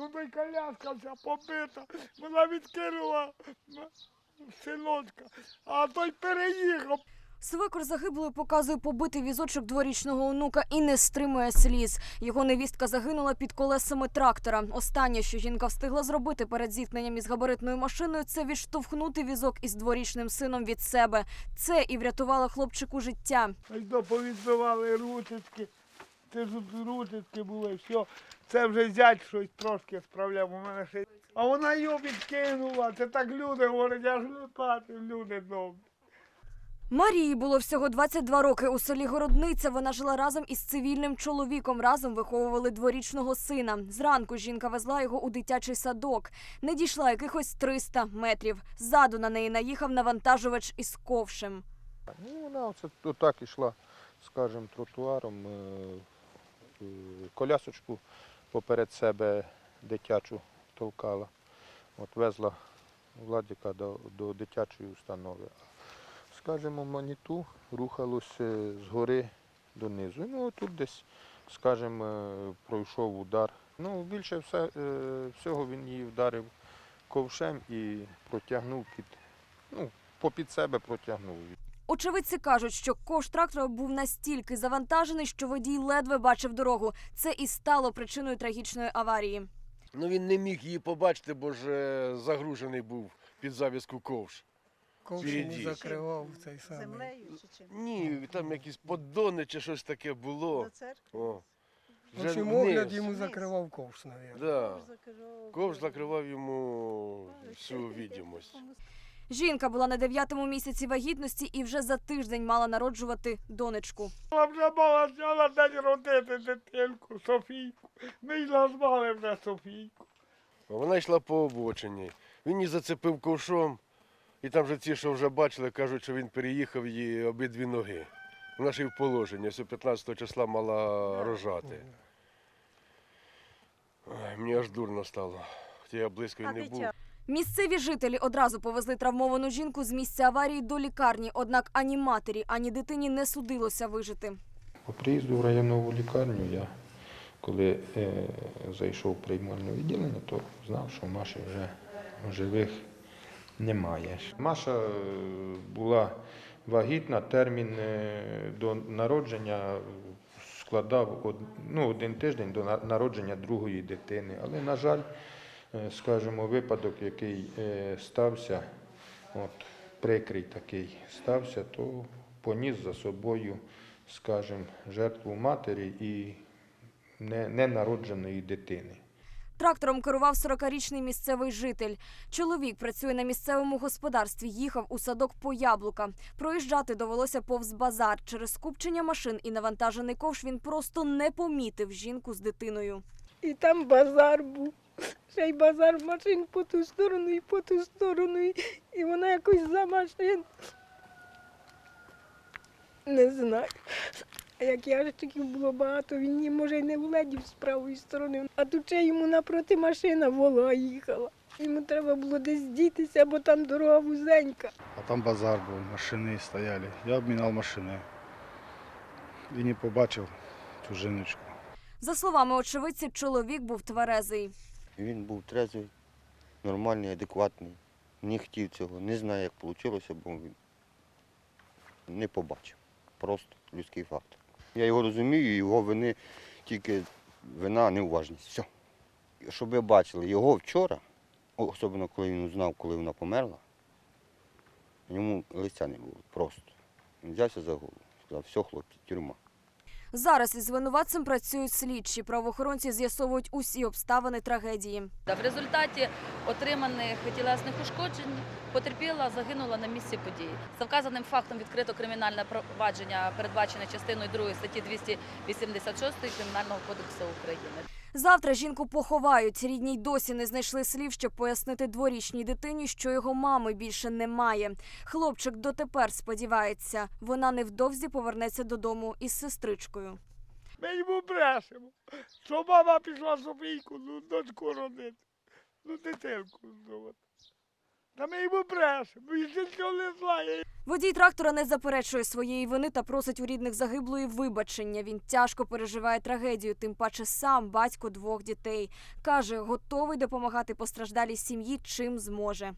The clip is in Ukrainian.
Ну то коляска вся побита. Вона відкинула синочка, а той переїхав. Свекор загиблої показує побитий візочок дворічного онука і не стримує сліз. Його невістка загинула під колесами трактора. Останнє, що жінка встигла зробити перед зіткненням із габаритною машиною, це відштовхнути візок із дворічним сином від себе. Це і врятувало хлопчику життя. Ось до Це ж тут були, все. Це вже зять щось трошки справляв. У мене ще. А вона його відкинула. Це так люди говорять, аж липати, люди добрі. Марії було всього 22 роки. У селі Городниця вона жила разом із цивільним чоловіком. Разом виховували дворічного сина. Зранку жінка везла його у дитячий садок. Не дійшла якихось 300 метрів. Ззаду на неї наїхав навантажувач із ковшем. Ну, вона оце отак ішла, скажімо, тротуаром, е, колясочку поперед себе дитячу толкала. От везла Владіка до, до дитячої установи. Скажімо, маніту рухалося згори донизу. Ну, тут десь, скажімо, пройшов удар. Ну, більше все, е, всього він її вдарив ковшем і протягнув під, ну, попід себе протягнув. Очевидці кажуть, що ковш трактора був настільки завантажений, що водій ледве бачив дорогу. Це і стало причиною трагічної аварії. Ну він не міг її побачити, бо ж е, загружений був під завіску ковш. Ковш Впереді. закривав цей самий. Землею чи чим? Ні, там якісь поддони чи щось таке було. До церкви? О, общем, огляд йому закривав ковш, мабуть. Да. Ковш закривав. Ковш закривав йому всю відомість. Жінка була на дев'ятому місяці вагітності і вже за тиждень мала народжувати донечку. Вона вже мала сьогодні день родити дитинку, Софійку. Ми й назвали вже Софійку. Вона йшла по обочині. Він її зацепив ковшом, і там же ці, що вже бачили, кажуть, що він переїхав її обидві ноги. Вона ж і в положенні, ось 15 числа мала рожати. Ой, мені аж дурно стало. Хоча я близько й не був. Місцеві жителі одразу повезли травмовану жінку з місця аварії до лікарні. Однак ані матері, ані дитині не судилося вижити. По приїзду в районнову лікарню я, коли е, зайшов в приймальне відділення, то знав, що Маші вже живих немає. Маша е, була вагітна, термін е, до народження складав ну, один тиждень до народження другої дитини. Але, на жаль, скажімо, випадок, який е, стався, от, прикрий такий стався, то поніс за собою скажімо, жертву матері і ненародженої дитини. Трактором керував 40-річний місцевий житель. Чоловік працює на місцевому господарстві, їхав у садок по яблука. Проїжджати довелося повз базар. Через скупчення машин і навантажений ковш він просто не помітив жінку з дитиною. І там базар був. Ще й базар машин по ту сторону і по ту сторону. І- вона якось за машин. Не знаю. А як ящиків було багато, він її, може й не вледів з правої сторони. А тут ще йому напроти машина вола їхала. Йому треба було десь дітися, бо там дорога вузенька. А там базар був, машини стояли. Я обміняв машини. І не побачив цю жіночку. За словами очевидців, чоловік був тверезий. Він був трезвий, нормальний, адекватний. Не хотів цього, не знаю, як вийшло, бо він не побачив. Просто людський фактор. Я його розумію, його вини тільки вина, неуважність. Все. Щоб ви бачили, його вчора, особливо коли він узнав, коли вона померла, йому лиця не було просто. Він взявся за голову, сказав, все, хлопці, тюрма. Зараз із винуватцем працюють слідчі. Правоохоронці з'ясовують усі обставини трагедії. В результаті отриманих тілесних ушкоджень потерпіла загинула на місці події. За вказаним фактом відкрито кримінальне провадження, передбачене частиною 2 статті 286 Кримінального кодексу України. Завтра жінку поховають. Рідні й досі не знайшли слів, щоб пояснити дворічній дитині, що його мами більше немає. Хлопчик дотепер сподівається, вона невдовзі повернеться додому із сестричкою. Ми йому брешемо, що мама пішла Софійку, ну, дочку родити, ну дитинку здавати. Та ми йому брешемо, ще не знає. Водій трактора не заперечує своєї вини та просить у рідних загиблої вибачення. Він тяжко переживає трагедію, тим паче сам батько двох дітей. Каже, готовий допомагати постраждалій сім'ї чим зможе.